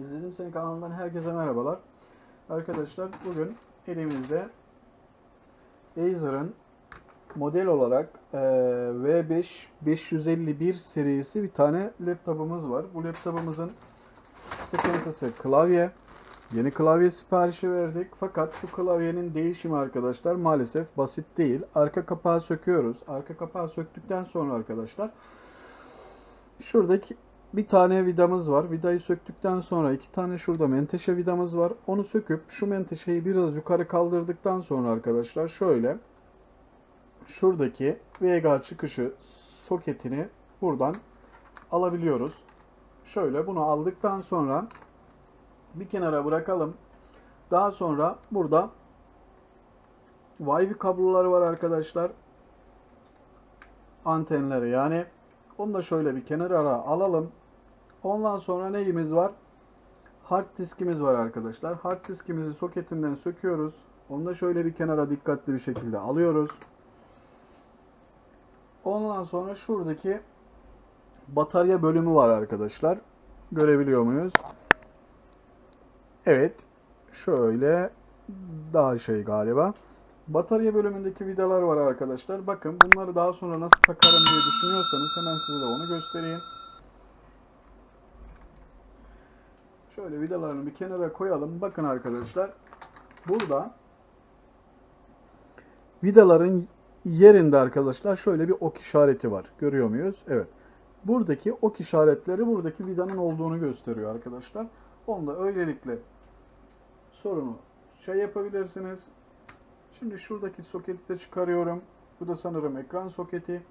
İzledim Seni kanalından herkese merhabalar. Arkadaşlar bugün elimizde Acer'ın model olarak eee, V5 551 serisi bir tane laptopumuz var. Bu laptopumuzun sıkıntısı klavye. Yeni klavye siparişi verdik. Fakat bu klavyenin değişimi arkadaşlar maalesef basit değil. Arka kapağı söküyoruz. Arka kapağı söktükten sonra arkadaşlar şuradaki bir tane vidamız var. Vidayı söktükten sonra iki tane şurada menteşe vidamız var. Onu söküp şu menteşeyi biraz yukarı kaldırdıktan sonra arkadaşlar şöyle şuradaki VGA çıkışı soketini buradan alabiliyoruz. Şöyle bunu aldıktan sonra bir kenara bırakalım. Daha sonra burada Wi-Fi kabloları var arkadaşlar. Antenleri yani onu da şöyle bir kenara alalım. Ondan sonra neyimiz var? Hard diskimiz var arkadaşlar. Hard diskimizi soketinden söküyoruz. Onu da şöyle bir kenara dikkatli bir şekilde alıyoruz. Ondan sonra şuradaki batarya bölümü var arkadaşlar. Görebiliyor muyuz? Evet. Şöyle daha şey galiba. Batarya bölümündeki vidalar var arkadaşlar. Bakın bunları daha sonra nasıl takarım diye düşünüyorsanız hemen size de onu göstereyim. Şöyle vidalarını bir kenara koyalım. Bakın arkadaşlar. Burada vidaların yerinde arkadaşlar şöyle bir ok işareti var. Görüyor muyuz? Evet. Buradaki ok işaretleri buradaki vidanın olduğunu gösteriyor arkadaşlar. Onu da öylelikle sorunu şey yapabilirsiniz. Şimdi şuradaki soketi de çıkarıyorum. Bu da sanırım ekran soketi.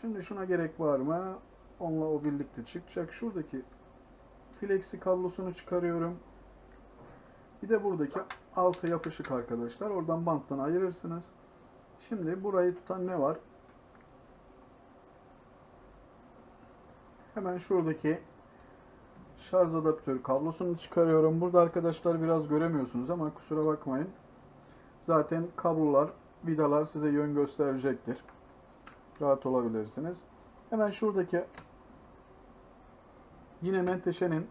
Şimdi şuna gerek var mı? Onunla o birlikte çıkacak. Şuradaki flexi kablosunu çıkarıyorum. Bir de buradaki altı yapışık arkadaşlar. Oradan banttan ayırırsınız. Şimdi burayı tutan ne var? Hemen şuradaki şarj adaptörü kablosunu çıkarıyorum. Burada arkadaşlar biraz göremiyorsunuz ama kusura bakmayın. Zaten kablolar, vidalar size yön gösterecektir. Rahat olabilirsiniz. Hemen şuradaki yine menteşenin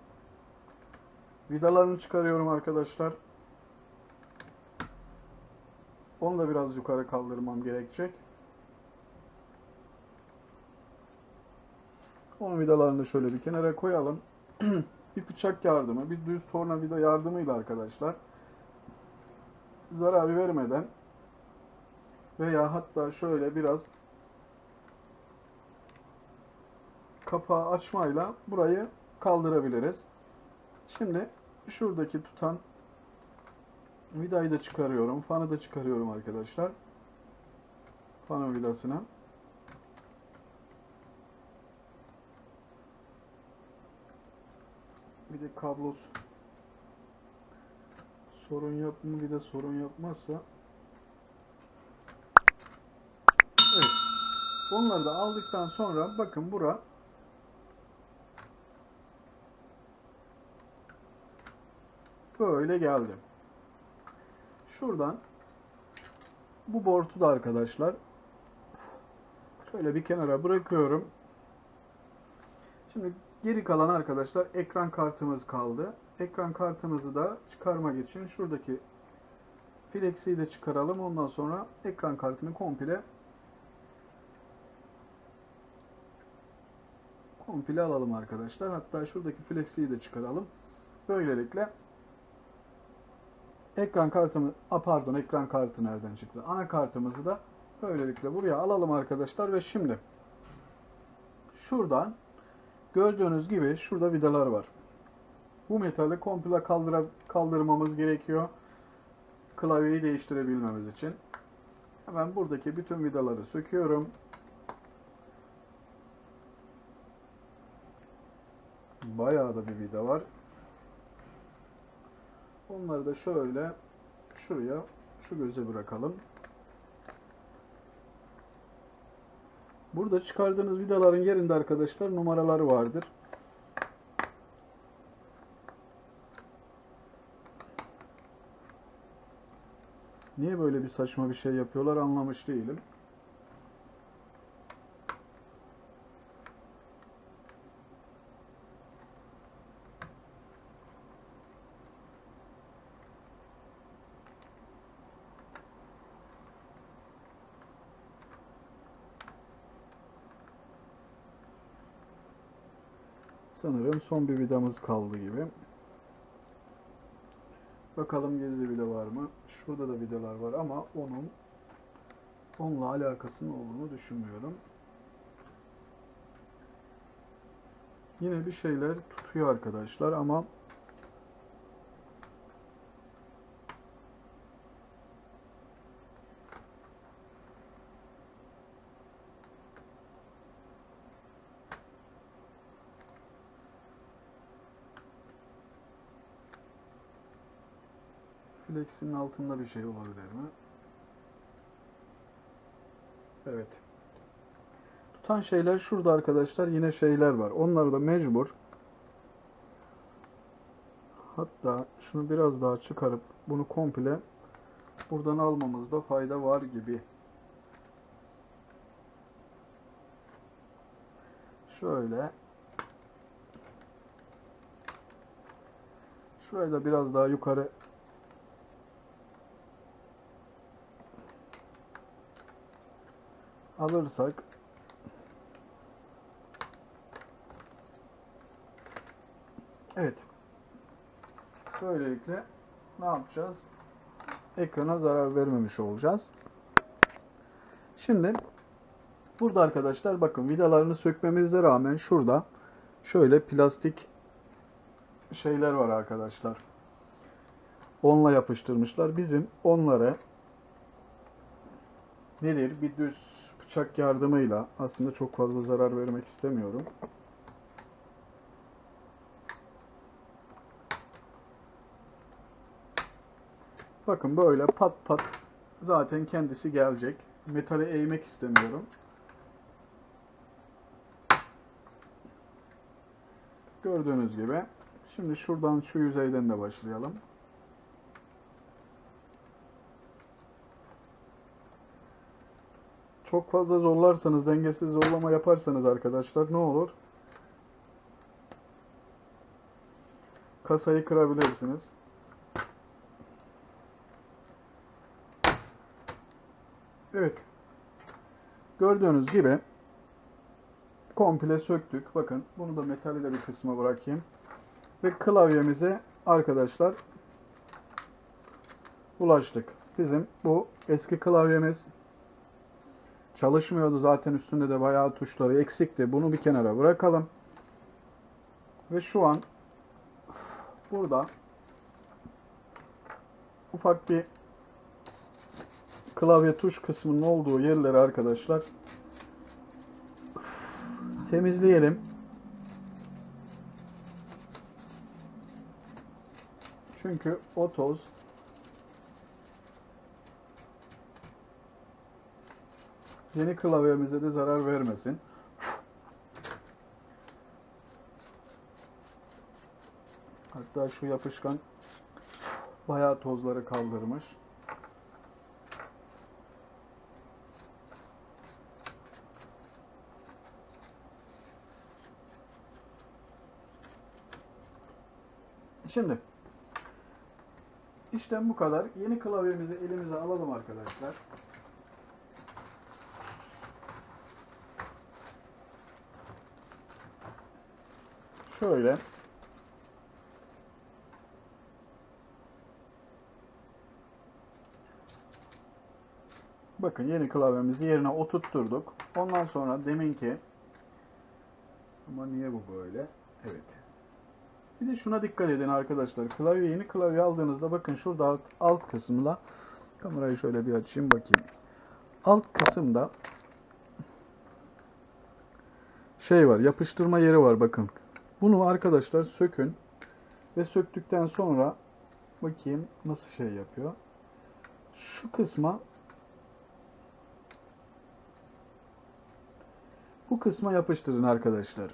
vidalarını çıkarıyorum arkadaşlar. Onu da biraz yukarı kaldırmam gerekecek. Onun vidalarını şöyle bir kenara koyalım. bir bıçak yardımı, bir düz tornavida yardımıyla arkadaşlar zarar vermeden veya hatta şöyle biraz kapağı açmayla burayı kaldırabiliriz. Şimdi şuradaki tutan vidayı da çıkarıyorum. Fanı da çıkarıyorum arkadaşlar. Fanı vidasını. Bir de kablosu sorun yok mu? Bir de sorun yapmazsa Evet. Onları da aldıktan sonra bakın bura böyle geldi. Şuradan bu bortu da arkadaşlar şöyle bir kenara bırakıyorum. Şimdi geri kalan arkadaşlar ekran kartımız kaldı. Ekran kartımızı da çıkarmak için şuradaki Flex'i de çıkaralım. Ondan sonra ekran kartını komple komple alalım arkadaşlar. Hatta şuradaki Flex'i de çıkaralım. Böylelikle ekran kartımı, a pardon ekran kartı nereden çıktı? Anakartımızı da böylelikle buraya alalım arkadaşlar ve şimdi şuradan gördüğünüz gibi şurada vidalar var. Bu metali komple kaldıra, kaldırmamız gerekiyor. Klavyeyi değiştirebilmemiz için. Hemen buradaki bütün vidaları söküyorum. Bayağı da bir vida var. Onları da şöyle şuraya şu göze bırakalım. Burada çıkardığınız vidaların yerinde arkadaşlar numaraları vardır. Niye böyle bir saçma bir şey yapıyorlar anlamış değilim. Sanırım son bir vidamız kaldı gibi. Bakalım gizli vida var mı? Şurada da vidalar var ama onun onunla alakasının olduğunu düşünmüyorum. Yine bir şeyler tutuyor arkadaşlar ama Flex'in altında bir şey olabilir mi? Evet. Tutan şeyler şurada arkadaşlar yine şeyler var. Onları da mecbur. Hatta şunu biraz daha çıkarıp bunu komple buradan almamızda fayda var gibi. Şöyle. Şurayı da biraz daha yukarı alırsak Evet. Böylelikle ne yapacağız? Ekrana zarar vermemiş olacağız. Şimdi burada arkadaşlar bakın vidalarını sökmemize rağmen şurada şöyle plastik şeyler var arkadaşlar. Onla yapıştırmışlar. Bizim onları nedir? Bir düz bıçak yardımıyla aslında çok fazla zarar vermek istemiyorum. Bakın böyle pat pat zaten kendisi gelecek. Metali eğmek istemiyorum. Gördüğünüz gibi. Şimdi şuradan şu yüzeyden de başlayalım. Çok fazla zorlarsanız, dengesiz zorlama yaparsanız arkadaşlar ne olur? Kasayı kırabilirsiniz. Evet. Gördüğünüz gibi komple söktük. Bakın bunu da metali de bir kısma bırakayım. Ve klavyemize arkadaşlar ulaştık. Bizim bu eski klavyemiz çalışmıyordu. Zaten üstünde de bayağı tuşları eksikti. Bunu bir kenara bırakalım. Ve şu an burada ufak bir klavye tuş kısmının olduğu yerleri arkadaşlar temizleyelim. Çünkü o toz yeni klavyemize de zarar vermesin. Hatta şu yapışkan bayağı tozları kaldırmış. Şimdi işlem bu kadar. Yeni klavyemizi elimize alalım arkadaşlar. Şöyle Bakın yeni klavyemizi yerine oturtturduk. Ondan sonra deminki ama niye bu böyle? Evet. Bir de şuna dikkat edin arkadaşlar. Klavye yeni klavye aldığınızda bakın şurada alt, alt kısmında kamerayı şöyle bir açayım bakayım. Alt kısımda şey var. Yapıştırma yeri var bakın. Bunu arkadaşlar sökün ve söktükten sonra bakayım nasıl şey yapıyor. Şu kısma bu kısma yapıştırın arkadaşlar.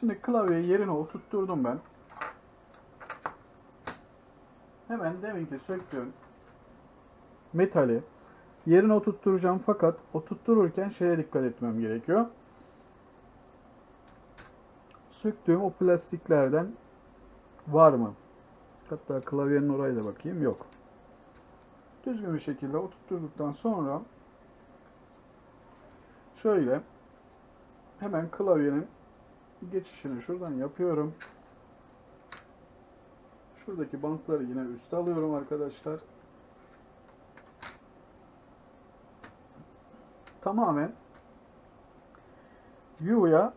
Şimdi klavyeyi yerine oturtturdum ben. Hemen deminki söktüğüm metali yerine oturtturacağım fakat oturttururken şeye dikkat etmem gerekiyor. Söktüğüm o plastiklerden var mı? Hatta klavyenin oraya da bakayım. Yok. Düzgün bir şekilde oturtturduktan sonra şöyle hemen klavyenin geçişini şuradan yapıyorum. Şuradaki bantları yine üste alıyorum arkadaşlar. Tamamen Vivo'ya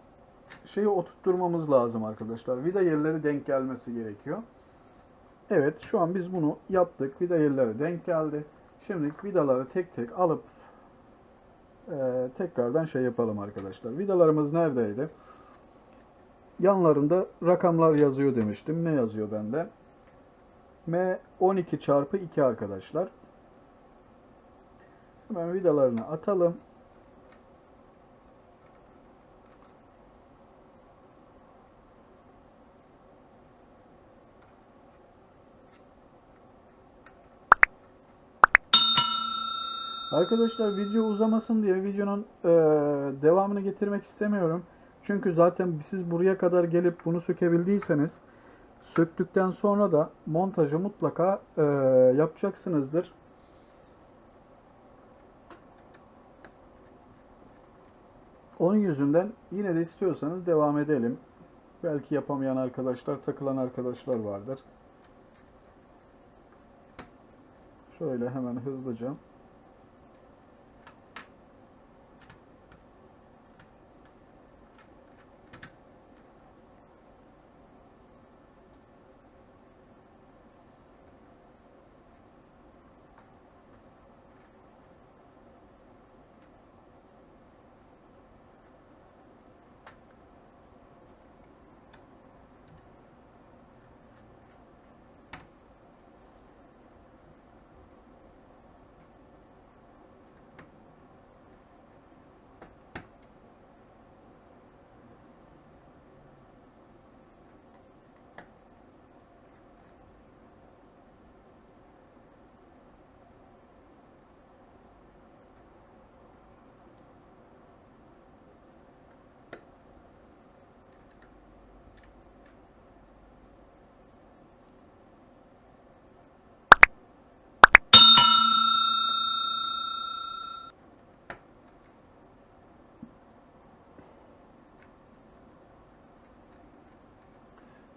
şeyi oturtturmamız lazım arkadaşlar. Vida yerleri denk gelmesi gerekiyor. Evet şu an biz bunu yaptık. Vida yerleri denk geldi. Şimdi vidaları tek tek alıp e, tekrardan şey yapalım arkadaşlar. Vidalarımız neredeydi? Yanlarında rakamlar yazıyor demiştim. Ne yazıyor bende? M 12 çarpı 2 arkadaşlar. Hemen vidalarını atalım. Arkadaşlar video uzamasın diye videonun eee, devamını getirmek istemiyorum. Çünkü zaten siz buraya kadar gelip bunu sökebildiyseniz söktükten sonra da montajı mutlaka eee, yapacaksınızdır. Onun yüzünden yine de istiyorsanız devam edelim. Belki yapamayan arkadaşlar, takılan arkadaşlar vardır. Şöyle hemen hızlıca.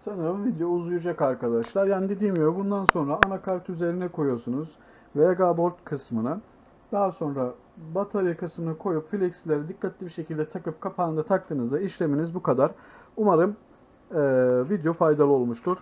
Sanırım video uzayacak arkadaşlar. Yani dediğim gibi bundan sonra anakart üzerine koyuyorsunuz. VGA board kısmına. Daha sonra batarya kısmını koyup flexleri dikkatli bir şekilde takıp kapağında taktığınızda işleminiz bu kadar. Umarım eee, video faydalı olmuştur.